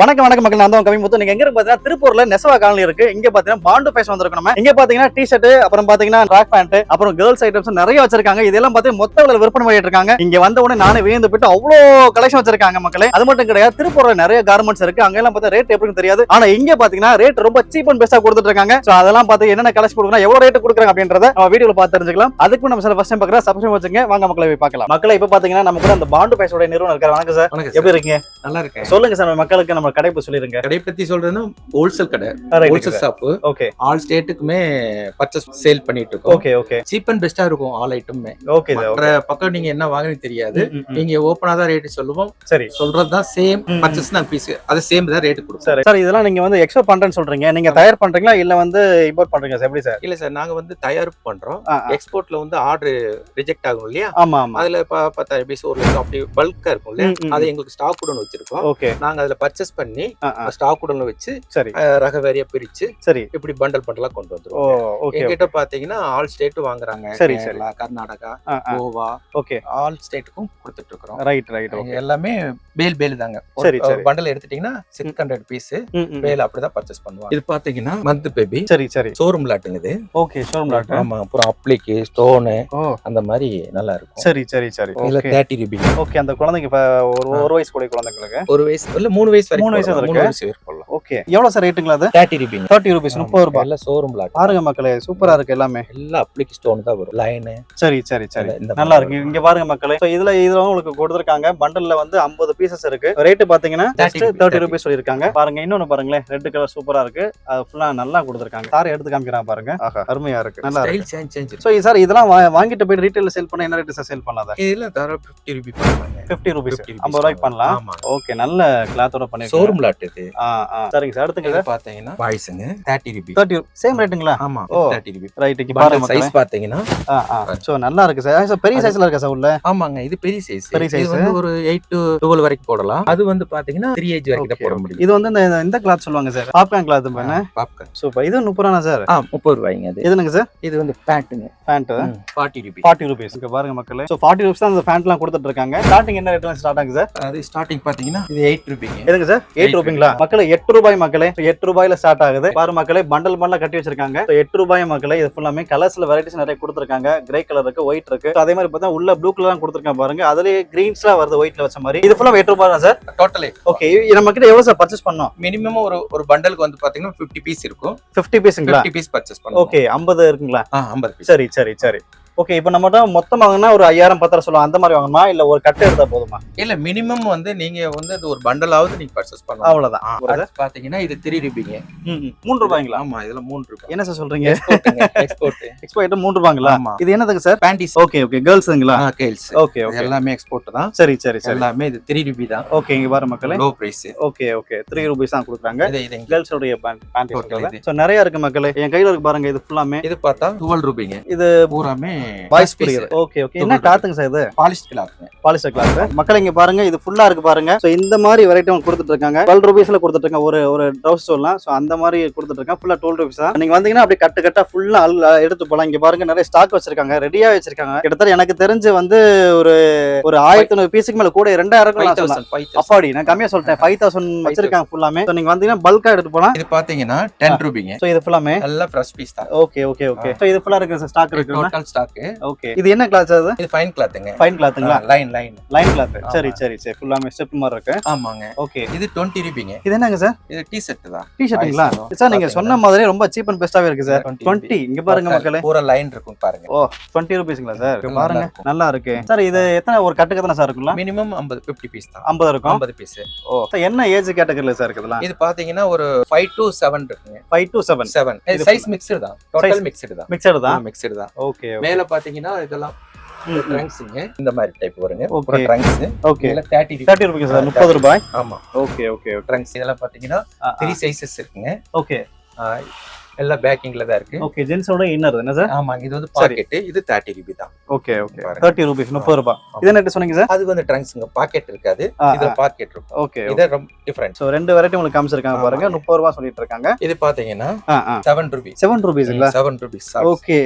வணக்கம் வணக்கம் மக்கள். நான் தான் கவி முத்து. நீங்க எங்க இருக்கு பாத்தீங்கன்னா திருப்பூர்ல நெசவா காலனி இருக்கு. இங்க பாத்தீங்கன்னா பாண்டு ஃபேஷன் வந்திருக்கோம் நம்ம இங்க பாத்தீங்கன்னா டி ஷர்ட் அப்புறம் பாத்தீங்கன்னா ட்ராக் பேண்ட் அப்புறம் கேர்ள்ஸ் ஐட்டம்ஸ் நிறைய வச்சிருக்காங்க. இதெல்லாம் பாத்தீங்கன்னா மொத்த விலை விற்பனை பண்ணிட்டு இருக்காங்க. இங்க வந்த உடனே நானே வியந்து போயிட்டு அவ்வளோ கலெக்ஷன் வச்சிருக்காங்க மக்களே. அது மட்டும் கிடையாது திருப்பூர்ல நிறைய கார்மெண்ட்ஸ் இருக்கு. அங்க எல்லாம் பார்த்தா ரேட் எப்படின்னு தெரியாது. ஆனா இங்க பாத்தீங்கன்னா ரேட் ரொம்ப சீப் அண்ட் பெஸ்டா கொடுத்துட்டு இருக்காங்க. சோ அதெல்லாம் பார்த்து என்னென்ன கலெக்ஷன் கொடுக்குறாங்க எவ்வளவு ரேட் கொடுக்குறாங்க அப்படின்றத நம்ம வீடியோல பார்த்து தெரிஞ்சுக்கலாம். அதுக்கு நம்ம சில ஃபர்ஸ்ட் டைம் பார்க்குற சப்ஸ்கிரைப் வச்சுங்க. வாங்க மக்களை போய் பார்க்கலாம். மக்களை இப்ப பாத்தீங்கன்னா நம்ம கூட அந்த பாண்டு ஃபேஷனோட நிறுவனம் இருக்காரு. வணக்கம் சார் எப்படி சார் இருக்கீங்க? நல்லா இருக்கேன். சொல்லுங்க சார் மக்களுக்கு நம்ம கடை சொல்லிருங்க. கடை. பத்தி சொல்றதுன்னா ஹோல்சேல் கடை ஹோல்சேல் ஷாப் ஓகே ஆல் ஸ்டேட்டுக்குமே பர்ச்சேஸ் சேல் பண்ணிட்டு இருக்கோம் ஓகே ஓகே சீப் அண்ட் பெஸ்டா இருக்கும் ஆல் ஐட்டமே ஓகே பக்கம் நீங்க என்ன வாங்குன்னு தெரியாது. நீங்க ஓப்பனா தான் ரேட் சொல்லுவோம். சரி. சொல்றது தான் சேம். பர்ச்சேஸ் தான் பீஸ் அது சேம் தான் ரேட் கொடுப்போம் சரி. சார் இதெல்லாம் நீங்க வந்து எக்ஸ்போர்ட் பண்றேன்னு சொல்றீங்க. நீங்க தயார் பண்றீங்களா? இல்ல வந்து இம்போர்ட் பண்றீங்க சார் எப்படி சார் இல்ல சார் நாங்க வந்து தயாரிப்பு பண்றோம். எக்ஸ்போர்ட்ல வந்து ஆர்டர் ரிஜெக்ட் ஆகும் இல்லையா? ஆமா ஆமா. அதுல ப- பத்தாயிரம் பீஸ் ஒரு லட்சம் அப்படி பல்கா இருக்கும் இல்லையா? அதை எங்களுக்கு ஸ்டாக் குடோன் வச்சிருக்கோம். ஓகே நாங்க அதுல பர்ச்சேஸ் பண்ணி. ஸ்டாக் குடோன்ல வச்சு சரி. ரக வேறையா பிரிச்சு சரி. இப்படி பண்டல் பண்டலா கொண்டு வந்துருவோம். ஓகே என்கிட்ட பாத்தீங்கன்னா ஆல் ஸ்டேட்டும் வாங்குறாங்க. சரி, கேரளா கர்நாடகா. கோவா ஓகே. ஆல் ஸ்டேட்டுக்கும் கொடுத்துட்டு இருக்கிறோம். ரைட் ரைட் எல்லாமே பேல் பேல் தாங்க. சரி, சரி. பண்டல் எடுத்துட்டீங்கன்னா சிக்ஸ் ஹண்ட்ரட் பீஸ். பேல் அப்படிதான் பர்ச்சேஸ் பண்ணுவாங்க. இது பாத்தீங்கன்னா மந்த் பேபி சரி சரி. ஷோரூம் லாட்டுங்குது ஓகே ஷோரூம் லாட் ஆமா அப்புறம் அப்ளிக்கு ஸ்டோனு அந்த மாதிரி நல்லா இருக்கும். சரி சரி சரி. ஓகே. தேர்ட்டி ருபி ஓகே அந்த குழந்தைங்க ஒரு ஒரு வயசு கூட குழந்தைங்களுக்கு? ஒரு வயசு இல்ல மூணு வயசு வரைக்கும் மூணு வயசு போடலாம். இருக்கு. மூணு வயசு வரைக்கும் போடலாம் ஓகே எவ்வளவு சார் ரேட்டுங்களா அது? தேர்ட்டி ருபிங்க தேர்ட்டி ருபீஸ் முப்பது ரூபாய் எல்லாம் ஷோரூம் லாட் பாருங்க மக்களே சூப்பரா இருக்கு எல்லாமே. எல்லாம் அப்ளிக்கு ஸ்டோன் தான் வரும். லைனு சரி சரி சரி. நல்லா இருக்கு. இங்க பாருங்க மக்களே. இதுல இதுல உங்களுக்கு கொடுத்துருக்காங்க. பண்டல்ல வந்து 50 பீசஸ் இருக்கு. ரேட் பாத்தீங்கன்னா 30 ஜஸ்ட் தேர்ட்டி 30 ருபீஸ் சொல்லிருக்காங்க பாருங்க இன்னொன்னு பாருங்களேன். ரெட் கலர் சூப்பரா இருக்கு. அது ஃபுல்லா நல்லா கொடுத்துருக்காங்க. சார் எடுத்து காமிக்கிறான் பாருங்க. ஆஹா. அருமையா இருக்கு. நல்லா இருக்கு. சோ சார் இதெல்லாம் வாங்கிட்டு போய் ரீட்டைல சேல் பண்ண என்ன ரேட் சார் சேல் பண்ணலாம் இதுல தர ஃபிஃப்டி ருபி பண்ணுவாங்க 50 ருபீஸ் 50 rupees. 50 ரூபாய்க்கு பண்ணலாம்? ஓகே நல்ல கிளாத்தோட பண்ணிருக்கீங்க. ஷோரூம் லாட் இது. ஆ ஆ. சரிங்க சார் அடுத்துங்க சார். பாத்தீங்கன்னா பாய்ஸுங்க. தேர்ட்டி ருபி 30 சேம் ரேட்டுங்களா ஆமா ஓ. தேர்ட்டி ருபி ரைட் இங்க பாருங்க சைஸ் பாத்தீங்கன்னா சோ நல்லா இருக்கு சார். சார் பெரிய சைஸ்ல இருக்கா சார் உள்ள? ஆமாங்க இது பெரிய சைஸ் பெரிய இது size. வந்து ஒரு எயிட் டு டுவெல் வரைக்கும் போடலாம். அது வந்து பாத்தீங்கன்னா த்ரீ ஏஜ் வரைக்கும் போட. முடியும். இது வந்து இந்த இந்த கிளாத் சொல்லுவாங்க சார். பாப்கார்ன் கிளாத் பண்ண பாப்கார்ன் சூப்பர் இது முப்பது ரூபா சார்? ஆ முப்பது ரூபாய்ங்க அது. எதுனுங்க சார்? இது வந்து பேண்ட்டுங்க pant forty rupee forty rupees பாருங்க மக்களே. ஸோ ஃபார்ட்டி ருபீஸ் தான் அந்த பேண்ட்லாம் கொடுத்துட்டு இருக்காங்க. ஸ்டார்டிங் என்ன ரேட்ல ஸ்டார்ட் ஆகுது சார்? அது ஸ்டார்டிங் பாத்தீங்கன்னா இது எயிட் ருபிங்க எதுங்க சார்? எயிட் ரூபாய்ங்களா மக்களே எட்டு ரூபாய் மக்களே எட்டு ரூபாயில ஸ்டார்ட் ஆகுது. பாரு மக்களே பண்டல் பண்டலா கட்டி வச்சிருக்காங்க. எட்டு ரூபாய் மக்களே இது ஃபுல்லாமே கலர்ஸ்ல வெரைட்டிஸ் நிறைய கொடுத்துருக்காங்க. கிரே கலர் இருக்கு ஒயிட் இருக்கு. அதே மாதிரி பார்த்தா உள்ள ப்ளூ கலர் கொடுத்துருக்காங்க பாருங்க. அதுலயே கிரீன்ஸ்லாம் வருது ஒயிட்ல வச்ச மாதிரி. இது ஃபுல்லா எட்டு ரூபாய் தான் சார் டோட்டலே ஓகே நம்ம கிட்ட எவ்வளவு சார் பர்ச்சேஸ் பண்ணோம்? மினிமம் ஒரு ஒரு பண்டலுக்கு வந்து பாத்தீங்கன்னா ஃபிஃப்டி பீஸ் இருக்கும். ஃபிஃப்டி பீஸுங்களா ஃபிஃப்டி பீஸ் பர்ச்சேஸ் பண்ணுவோம். ஓகே ஐம்பது இருக்குங்களா? ஐம்பது பீஸ் சரி சரி சரி. ஓகே இப்போ நம்மகிட்ட மொத்தம் வாங்கினா ஒரு ஐயாயிரம் பத்தாயிரம் சொல்லுவோம் அந்த மாதிரி வாங்கணுமா? இல்ல ஒரு கட்டை எடுத்தா போதுமா? இல்ல மினிமம் வந்து நீங்க வந்து அது ஒரு பண்டலாவது நீங்க பர்ச்சேஸ் பண்ணலாம் அடுத்து பாத்தீங்கன்னா இது த்ரீ ருபிங்க. மூணு ரூபாய்ங்களா ஆமா இதுல மூணு ரூபாய் என்ன சார் சொல்றீங்க? எக்ஸ்போர்ட் எக்ஸ்போ ஐட்டம் மூணு ரூபாய்ங்களா ஆமா. இது என்னதுங்க சார் பேண்டிஸ் ஓகே ஓகே கேர்ள்ஸுங்களா கேல்ஸ் ஓகே ஓகே எல்லாமே எக்ஸ்போர்ட் தான். சரி சரி சரி. எல்லாமே இது த்ரீ ருபி தான். ஓகே இங்க பாரு மக்களே. Low price okay okay three rupees தான் கொடுக்குறாங்க. இது. கேர்ள்ஸோடைய பேண்ட். ஸோ நிறைய இருக்கு மக்களே. என் கையில இருக்கு பாருங்க இது ஃபுல்லாமே இது பார்த்தா டுவெல் ரூபிங்க இது பூராமே வாய்ஸ் புரியுது. ஓகே ஓகே என்ன காத்துங்க சார் இது? பாலிஷ் கிளாத்துங்க பாலிஸ்டர் கிளாத் மக்கள் இங்க பாருங்க இது ஃபுல்லா இருக்கு பாருங்க. ஸோ இந்த மாதிரி வெரைட்டி அவங்க கொடுத்துட்டு இருக்காங்க. டுவெல் ருபீஸ்ல கொடுத்துட்டு இருக்காங்க. ஒரு ஒரு ட்ரௌஸ் சொல்லலாம். ஸோ அந்த மாதிரி கொடுத்துட்டு இருக்காங்க. ஃபுல்லா டுவெல் ருபீஸ் தான் நீங்க வந்தீங்கன்னா அப்படியே கட்டு கட்டா ஃபுல்லா எடுத்து போலாம். இங்க பாருங்க நிறைய ஸ்டாக் வச்சிருக்காங்க. ரெடியா வச்சிருக்காங்க. கிட்டத்தட்ட எனக்கு தெரிஞ்சு வந்து ஒரு ஒரு ஆயிரத்தி நூறு பீஸுக்கு மேல கூட ரெண்டாயிரம் அப்பாடி நான் கம்மியா சொல்லிட்டேன். ஃபைவ் தௌசண்ட் வச்சிருக்காங்க ஃபுல்லாமே நீங்க வந்தீங்கன்னா பல்கா எடுத்து போலாம். இது பாத்தீங்கன்னா டென் ரூபிங்க. ஸோ இது ஃபுல்லாமே எல்லாம் ஃப்ரெஷ் பீஸ் தான். ஓகே ஓகே ஓகே ஸோ இது ஃபுல்லா இருக்கு ஸ்டாக் இருக்கு ஸ்டாக் ஓகே இது என்ன கிளாத் அது? இது ஃபைன் கிளாத்துங்க ஃபைன் கிளாத்துங்களா லைன் லைன் லைன் கிளாத் சரி. சரி சரி. ஃபுல்லாமே ஸ்டெப் மாதிரி இருக்கு. ஆமாங்க. ஓகே இது டுவெண்ட்டி ரூபிங்க இது என்னங்க சார்? இது டி ஷர்ட் தான் டி ஷர்ட்டுங்களா. சார் நீங்க? சொன்ன மாதிரி ரொம்ப சீப் அண்ட் பெஸ்டாவே இருக்கு சார். 20 டுவெண்ட்டி இங்க பாருங்க மக்களே. பூரா லைன் இருக்கும் பாருங்க. ஓ டுவெண்ட்டி ருபீஸ்ங்களா சார்? பாருங்க. நல்லா இருக்கு. சார் இது எத்தனை ஒரு கட்டுக்கு எத்தனை சார் இருக்குங்களா மினிமம் ஐம்பது ஃபிஃப்டி பீஸ் தான். ஐம்பது இருக்கும். ஐம்பது பீஸ் ஓ என்ன ஏஜ் கேட்டகரியில் சார் இருக்குதுலாம் இது பாத்தீங்கன்னா ஒரு ஃபைவ் டு செவன் இருக்குங்க. ஃபைவ் டு செவன் செவன் இது சைஸ் மிக்சடு தான். டோட்டல் மிக்சடு தான். மிக்சர் தான்? மிக்சடு தான். ஓகே மேல பாத்தீங்கன்னா இதெல்லாம் ட்ரங்க்ஸுங்க இந்த மாதிரி டைப் வருங்க. Okay. ட்ரங்க்ஸ் ஓகே இதுல தேர்ட்டி தேர்ட்டி ருபீஸ் சார் முப்பது ரூபாய்? ஆமா. ஓகே ஓகே ட்ரங்க்ஸ் இதெல்லாம் பாத்தீங்கன்னா த்ரீ சைஸஸ் இருக்குங்க. ஓகே எல்லாம் பேக்கிங்ல தான் இருக்கு. ஓகே ஜென்ஸோட இன்னர் என்ன சார் ஆமாங்க இது வந்து. பாக்கெட் இது தேர்ட்டி ருபி தான். Okay okay. தேர்ட்டி ருபீஸ் முப்பது ரூபாய் இது என்ன சொன்னீங்க சார் அது வந்து ட்ரங்க்ஸ்ங்க பாக்கெட் இருக்காது. இதுல பாக்கெட் இருக்கும். ஓகே இது ரொம்ப டிஃபரெண்ட் ஸோ ரெண்டு வெரைட்டி உங்களுக்கு காமிச்சிருக்காங்க பாருங்க. முப்பது ரூபா சொல்லிட்டு இருக்காங்க. இது பாத்தீங்கன்னா செவன் ருபி செவன் ருபீஸுங்களா செவன் ருபீஸ் ஓகே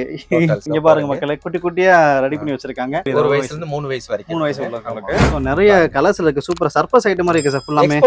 இங்க பாருங்க. மக்களே குட்டி குட்டியா ரெடி பண்ணி வச்சிருக்காங்க. ஒரு வயசுல இருந்து மூணு வயசு வரைக்கும் மூணு வயசு. உள்ளவங்களுக்கு ஸோ நிறைய கலர்ஸ்ல இருக்கு. சூப்பர் சர்ப்ரைஸ் ஐட்டம் மாதிரி இருக்கு சார் ஃபுல்லாமே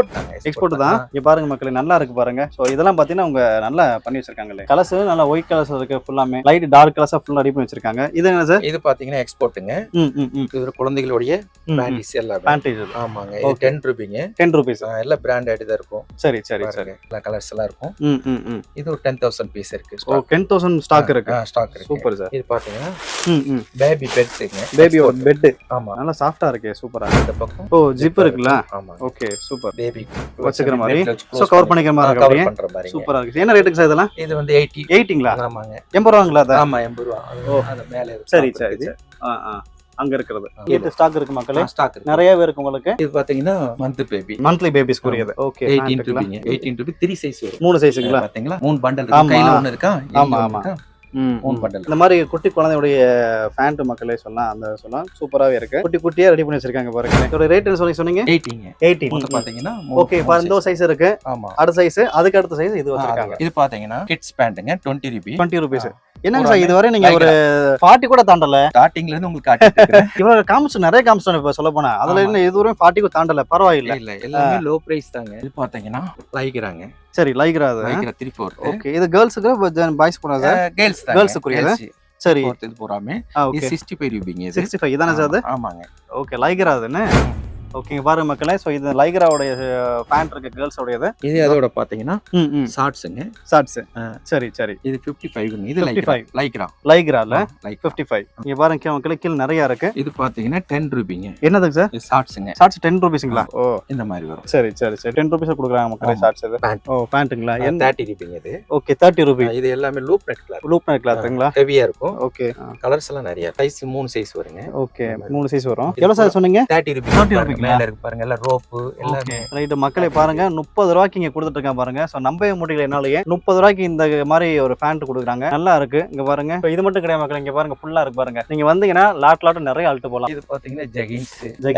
எக்ஸ்போர்ட் தான் இங்க பாருங்க மக்களே நல்லா இருக்கு பாருங்க. ஸோ இதெல்லாம் பாத்தீங்கன்னா அவங்க நல்லா பண்ணி வச்சிருக்காங்களே கலர்ஸ் நல்லா ஒயிட் கலர்ஸ் இருக்கு ஃபுல்லாமே லைட் டார்க் கலர்ஸா ஃபுல்லா ரெடி பண்ணி வச்சிருக்காங்க. இது என்ன சார் இது பாத்தீங்கன்னா எக்ஸ்போர்ட்டுங்க ம் ம் ம். இது குழந்தைகளுடைய பேண்டிஸ் எல்லாமே. பேண்டேஜ் ஆமாங்க. இது. டென் ருபிங்க டென் ருபீஸ் எல்லாம் பிராண்டட் தான் இருக்கும். சரி சரி சரி. எல்லா கலர்ஸ் எல்லாம் இருக்கும். ம் ம் ம். இது ஒரு டென் தௌசண்ட் பீஸ் இருக்கு. ஓ டென் தௌசண்ட் ஸ்டாக் இருக்கு. ஸ்டாக் இருக்கு. சூப்பர் சார் இது பாத்தீங்கன்னா ம் ம். பேபி பெட்ஸுங்க பேபி பெட் ஆமா. நல்லா சாஃப்டா இருக்கே சூப்பரா இந்த பக்கம் ஓ ஜிப் இருக்குல்ல? ஆமா. ஓகே சூப்பர் பேபி வச்சுக்கிற மாதிரி. ஸோ கவர் பண்ணிக்கிற மாதிரி இருக்கு கவர் அப்படியே பண்ற மாதிரி. சூப்பரா இருக்கு. என்ன ரேட்டுக்கு சார் இதெல்லாம்? இது வந்து எயிட்டி எயிட்டிங்களா ஆமாங்க எண்பது ரூபாங்களா அது? ஆமா எண்பது ரூபா. ஓ. அது மேல இருக்கு. சரி சரி. ஆ ஆ. அங்க இருக்கிறது. எயிட் ஸ்டாக் இருக்கு மக்களே. ஸ்டாக் இருக்கு. நிறையவே இருக்கு உங்களுக்கு? இது பாத்தீங்கன்னா மந்த் பேபி மந்த்லி பேபிஸ் புரியுது ஓகே எயிட்டீன் ருபிங்க எயிட்டீன் ருபி த்ரீ சைஸ் வரும். மூணு சைஸுங்களா பாத்தீங்களா மூணு பண்டல். கையில ஒண்ணு இருக்கா? ஆமா, ஆமா. ம். பண்டல் இந்த மாதிரி குட்டி குழந்தையுடைய பேண்ட் மக்களே சொல்லலாம் அந்த சொல்லலாம் சூப்பராவே இருக்கு. குட்டி குட்டியா ரெடி பண்ணி வச்சிருக்காங்க பாருங்க. இதோட ரேட் என்ன சொல்லி சொன்னீங்க? எயிட்டிங்க. எயிட்டி. மொத்தம் பாத்தீங்கன்னா ஓகே இந்த சைஸ் இருக்கு. ஆமா. அடுத்த சைஸ் அதுக்கு அடுத்த சைஸ் இது வச்சிருக்காங்க. இது பாத்தீங்கன்னா கிட்ஸ் பேண்ட்டுங்க டுவெண்ட்டி ருபி டுவெண்ட்டி ருபீஸ். என்னங்க ஒரு சார் இதுவரை நீங்க ஒரு ஃபார்ட்டி கூட தாண்டல? ஸ்டார்டிங்ல இருந்து உங்களுக்கு காட்டிட்டு இருக்கிறேன். இவ்வளவு காமிச்சு நிறைய காமிச்சு இப்ப சொல்ல போனா. அதுல ஆமா. இன்னும் இதுவரையும் ஃபார்ட்டிக்கு தாண்டல. பரவாயில்ல. இல்ல எல்லாமே லோ பிரைஸ் தாங்க. இது பாத்தீங்கன்னா லைக்கிறாங்க. சரி லைக்ரா அது? லைக்ரா த்ரீ ஃபோர் ஓகே இது கேர்ள்ஸுக்கு பாய்ஸ் போனா சார் கேர்ள்ஸ் Girls க்குரியது? சரி. இது பூராமே ஆ இது ஓகே சிக்ஸ்டி ஃபைவ் ருபிங்க இது. சிக்ஸ்டி ஃபைவ் இதானே சார் அது? ஆமா, ஆமாங்க. ஓகே லைக்ரா அதுன்னு ஓகேங்க பாருங்க மக்களே. ஸோ இது லைக்ராவுடைய பேண்ட் இருக்கு கேர்ள்ஸோடையது இது அதோட ம் ஷார்ட்ஸுங்க ஷார்ட்ஸ். சரி சரி. இது ஃபிஃப்டி ஃபைவ்ங்க இது 55. லைக்ரா. லைக்ரால லைக் ஃபிஃப்டி ஃபைவ் இங்க பாருங்க மக்களே கீழே நிறைய இருக்கு. இது பாத்தீங்கன்னா டென் ருபிங்க என்னதுக்கு சார் ஷார்ட்ஸுங்க ஷார்ட்ஸ் டென் ருபீஸுங்களா ஓ. இந்த மாதிரி வரும். சரி சரி சரி. டென் ருபீஸ் கொடுக்குறாங்க மக்களே. ஷார்ட்ஸ் இது. ஓ பேண்ட்டுங்களா என்ன தேர்ட்டி ருபிங்க இது. ஓகே தேர்ட்டி ருபி இது எல்லாமே loop net colour loop night கிளாத்துங்களா ஹெவியா இருக்கும். ஓகே கலர்ஸ் எல்லாம் நிறைய. சைஸ் மூணு சைஸ் வருங்க. ஓகே மூணு சைஸ் வரும். எவ்வளோ சார் சொன்னீங்க? தேர்ட்டி ருபி 30 ரூபிங்களா? மேல இருக்கு பாருங்க எல்லாம் ரோப்பு எல்லாமே. ரைட்டு மக்களை பாருங்க முப்பது ரூபாய்க்கு இங்க கொடுத்துட்டு இருக்காங்க பாருங்க. ஸோ நம்பவே முடியல என்னாலயே முப்பது ரூபாய்க்கு இந்த மாதிரி ஒரு பேண்ட் கொடுக்குறாங்க. நல்லா இருக்கு இங்க பாருங்க. இப்ப இது மட்டும் கிடையாது மக்கள் இங்க பாருங்க ஃபுல்லா இருக்கு பாருங்க. நீங்க வந்தீங்கன்னா லாட் லாட் நிறைய அழுட்டு போகலாம் இது பாத்தீங்கன்னா ஜெகின்ஸ்.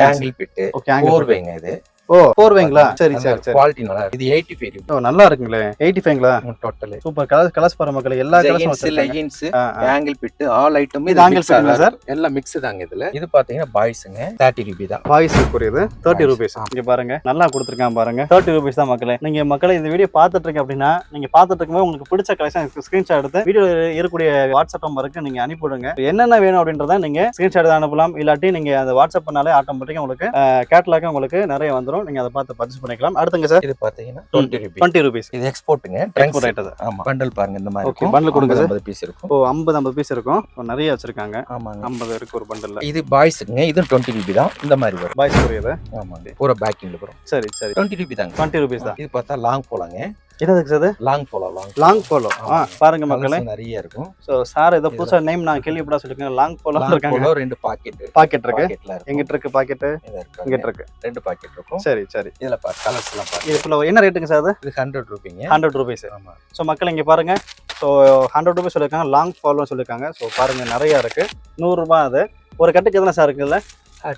ஆங்கிள் பிட்டு ஓகே இது. ஓ போர்வைங்களா சரி சரி சரி. குவாலிட்டி நல்லா இருக்கு. இது எயிட்டி ஃபைவ் ஓ நல்லா இருக்குங்களே. எயிட்டி ஃபைவ்ங்களா டோட்டல் சூப்பர். கலர்ஸ் கலர்ஸ் பாருங்க மக்கள். எல்லா வச்சிருக்காங்க. Leggings. Angle fit all item இது angle fit ங்களா சார்? எல்லாம் மிக்ஸ் தாங்க இதுல. இது பாத்தீங்கன்னா பாய்ஸ்ங்க தேர்ட்டி ருபி தான். பாய்ஸ் புரியுது. தேர்ட்டி. ருபீஸ் இங்க பாருங்க. நல்லா கொடுத்துருக்கான் பாருங்க. தேர்ட்டி ருபீஸ் தான் மக்களே. நீங்க மக்களே இந்த வீடியோ பார்த்துட்டு இருக்கீங்க அப்படின்னா நீங்க பார்த்துட்டு இருக்கும்போது உங்களுக்கு பிடிச்ச கலெக்ஷன் ஸ்கிரீன்ஷாட் எடுத்து வீடியோ இருக்கக்கூடிய வாட்ஸ்அப் நம்பருக்கு நீங்க அனுப்பிவிடுங்க. என்னென்ன வேணும் அப்படின்றத நீங்க ஸ்கிரீன்ஷாட் அனுப்பலாம். இல்லாட்டி நீங்க அந்த வாட்ஸ்அப் பண்ணாலே ஆட்டோமேட்டிக்கா உங்களுக்கு கேட்லாக் உங்களுக்கு நிறைய வந்துரும் நீங்க அதை பார்த்து பர்ச்சேஸ் பண்ணிக்கலாம். அடுத்துங்க சார் இது பாத்தீங்கன்னா டுவெண்ட்டி ருபி டுவெண்ட்டி ருபீஸ் இது எக்ஸ்போர்ட்டுங்க Export rate அது. ஆமா. பண்டல் பாருங்க இந்த மாதிரி Okay, bundle கொடுங்க. ஐம்பது பீஸ் இருக்கும். ஓ ஐம்பது ஐம்பது பீஸ் இருக்கும். நிறைய வச்சிருக்காங்க. ஆமாங்க. ஐம்பது இருக்கு ஒரு பண்டல்ல இது பாய்ஸுங்க இது டுவெண்ட்டி ருபி தான். இந்த மாதிரி வரும். பாய்ஸ் புரியுது ஆமாங்க. பூரா பேக்கிங்ல வரும். சரி சரி. டுவெண்ட்டி ருபி தாங்க. டுவெண்ட்டி ருபீஸ் தான். இது பார்த்தா லாங் போலாங்க. என்னதுக்கு சார் லாங் போலாம் லாங் லாங் போலோ பாருங்க மக்களே. நிறைய இருக்கும். ஸோ சார் ஏதோ புதுசா நேம் நான் கேள்விப்படா சொல்லிருக்கேன். லாங் போலோ இருக்காங்க. போலோ ரெண்டு பாக்கெட் பாக்கெட் இருக்கு. எங்கிட்ட இருக்கு பாக்கெட் இருக்கு. ரெண்டு பாக்கெட் இருக்கும். சரி சரி. இதுல கலர்ஸ் எல்லாம் பாருங்க என்ன ரேட்டுங்க சார் இது ஹண்ட்ரட் ருபீங்க ஹண்ட்ரட் ருபீஸ் ஆமா. ஸோ மக்கள் இங்க பாருங்க. ஸோ ஹண்ட்ரட் ருபீஸ் சொல்லியிருக்காங்க லாங் ஃபாலோ சொல்லியிருக்காங்க ஸோ பாருங்க நிறைய இருக்கு. நூறுரூபா அது. ஒரு கட்டுக்கு எத்தனை சார் இருக்குல்ல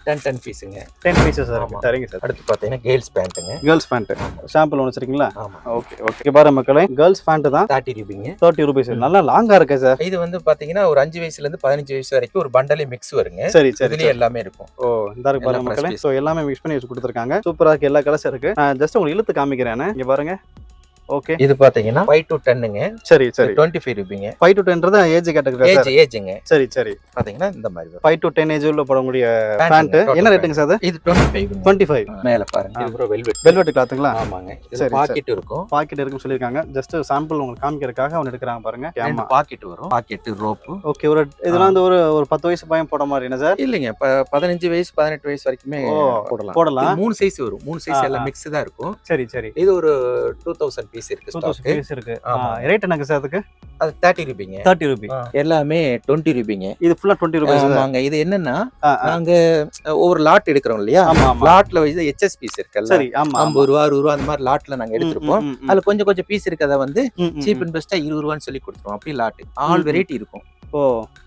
டென் டென் பீஸுங்க டென் இருக்கு. ஆமா. சரிங்க சார். அடுத்து பாத்தீங்கன்னா கேர்ள்ஸ் பேண்ட்டுங்க கேர்ள்ஸ் பேண்ட் சாம்பிள் ஒன்று வச்சிருக்கீங்களா? ஆமா. ஓகே ஓகே பாருங்க மக்களே கேர்ள்ஸ் பேண்ட் தான். தேர்ட்டி ருபீங்க தேர்ட்டி ருபீஸ் நல்லா லாங்கா இருக்கு சார் இது வந்து பாத்தீங்கன்னா ஒரு அஞ்சு வயசுல இருந்து பதினஞ்சு வயசு வரைக்கும் ஒரு பண்டலே மிக்ஸ் வருங்க. சரி சரி இதுலயே எல்லாமே இருக்கும். ஓ இந்த இருக்கு பாருங்க மக்களே. ஸோ எல்லாமே மிக்ஸ் பண்ணி வச்சு கொடுத்துருக்காங்க. சூப்பரா இருக்கு எல்லா கலர்ஸ் இருக்கு. நான் ஜஸ்ட் உங்களுக்கு இழுத்து காமிக்கிறேன் இங்க பாருங்க. ஓகே இது பாத்தீங்கன்னா ஃபைவ் டு டென்னுங்க சரி சரி. டுவெண்ட்டி ஃபைவ் ருபீங்க ஃபைவ் டு டென்றது ஏஜ் கேட்டகரி ஏஜ் ஏஜுங்க சரி சரி. பாத்தீங்கன்னா இந்த மாதிரி ஃபைவ் டு டென் ஏஜ் உள்ள போடக்கூடிய பேண்ட் என்ன. ரேட்டுங்க சார் இது டுவெண்ட்டி ஃபைவ் டுவெண்ட்டி ஃபைவ் மேல பாருங்க. இது அப்புறம் வெல்வெட் வெல்வெட் கிளாத்துங்களா ஆமாங்க. சரி. பாக்கெட் இருக்கும். பாக்கெட் இருக்குன்னு சொல்லியிருக்காங்க. ஜஸ்ட் சாம்பிள் உங்களுக்கு காமிக்கிறதுக்காக அவன் எடுக்கிறாங்க பாருங்க. ஆமா. பாக்கெட் வரும். பாக்கெட் ரோப்பு ஓகே ஒரு இதெல்லாம் வந்து ஒரு ஒரு பத்து வயசு பையன் போட மாதிரி என்ன சார் இல்லைங்க. ப- பதினஞ்சு வயசு பதினெட்டு வயசு வரைக்குமே போடலாம். போடலாம். மூணு சைஸ் வரும். மூணு சைஸ். எல்லாம் மிக்ஸ் தான் இருக்கும். சரி சரி. இது ஒரு டூ தௌசண்ட் பீஸ் இருக்கு டூ தௌசண்ட் ஸ்டாக் பீஸ் இருக்கு. ரேட் என்னங்க சார் அதுக்கு? அது தேர்ட்டி ரூபிங்க. Thirty rupee. எல்லாமே டுவெண்ட்டி ரூபிங்க. இது ஃபுல்லா டுவெண்ட்டி ருபீஸ் ஆமாங்க. இது என்னன்னா நாங்க ஒவ்வொரு லாட் எடுக்கிறோம் இல்லையா? லாட்ல வந்து எச்எஸ் பீஸ் இருக்குல்ல? சரி ஆமா ஐம்பது ரூபா அறுபது ரூபா அந்த மாதிரி லாட்ல நாங்க எடுத்திருப்போம். அதுல கொஞ்சம் கொஞ்சம் பீஸ் இருக்கத வந்து சீப் அண்ட் பெஸ்டா இருபது ரூபான்னு சொல்லி கொடுத்துருவோம். அப்படி லாட் ஆல். வெரைட்டி இருக்கும். ஓ